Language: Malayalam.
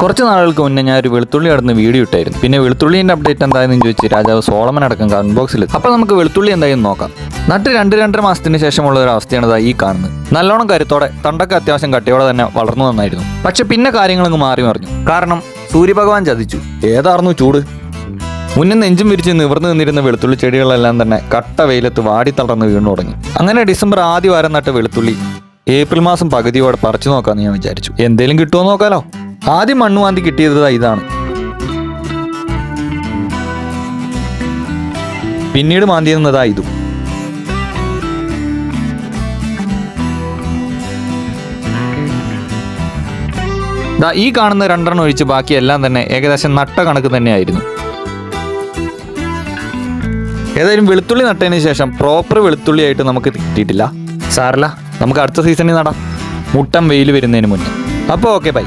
കുറച്ച് നാളുകൾക്ക് മുന്നേ ഞാൻ ഒരു വെളുത്തുള്ളി നടന്ന് വീഡിയോ ഇട്ടായിരുന്നു. പിന്നെ വെളുത്തുള്ളിന്റെ അപ്ഡേറ്റ് എന്തായെന്ന് ചോദിച്ച് രാജാവ് സോളമൻ അടക്കം കമന്റ് ബോക്സിൽ അപ്പോൾ നമുക്ക് വെളുത്തുള്ളി എന്തായെന്ന് നോക്കാം. നട്ട് രണ്ട് രണ്ടര മാസത്തിന് ശേഷമുള്ള ഒരു അവസ്ഥയാണ് ഈ കാണുന്നത്. നല്ലോണം കരുത്തോടെ തണ്ടൊക്കെ അത്യാവശ്യം കട്ടിയോടെ തന്നെ വളർന്നു നന്നായിരുന്നു പക്ഷെ പിന്നെ കാര്യങ്ങളങ്ങ് മാറി മറിഞ്ഞു. കാരണം സൂര്യഭഗവാൻ ചതിച്ചു. ഏതായിരുന്നു ചൂട്? മുന്നേ നെഞ്ചും വിരിച്ച് നിവർന്നു നിന്നിരുന്ന വെളുത്തുള്ളി ചെടികളെല്ലാം തന്നെ കട്ട വെയിലത്ത് വാടി തളർന്ന് വീണു തുടങ്ങി. അങ്ങനെ ഡിസംബർ ആദ്യ വാരം നട്ട വെളുത്തുള്ളി ഏപ്രിൽ മാസം പകുതിയോടെ പറിച്ചു നോക്കാമെന്ന് ഞാൻ വിചാരിച്ചു. എന്തേലും കിട്ടുമോ നോക്കാലോ? ആദ്യം മണ്ണുവാന്തി കിട്ടിയത് ഇതാണ്. പിന്നീട് മാന്തിയിരുന്നതാ ഇതും. ദാ ഈ കാണുന്ന രണ്ടെണ്ണം ഒഴിച്ച് ബാക്കി എല്ലാം തന്നെ ഏകദേശം നട്ട കണക്ക് തന്നെയായിരുന്നു. ഏതായാലും വെളുത്തുള്ളി നട്ടതിന് ശേഷം പ്രോപ്പർ വെളുത്തുള്ളി ആയിട്ട് നമുക്ക് കിട്ടിയിട്ടില്ല. സാറല്ല നമുക്ക് അടുത്ത സീസണിൽ നടാം. മുട്ടം വെയിൽ വരുന്നതിന് മുന്നേ. അപ്പോൾ ഓക്കെ ബൈ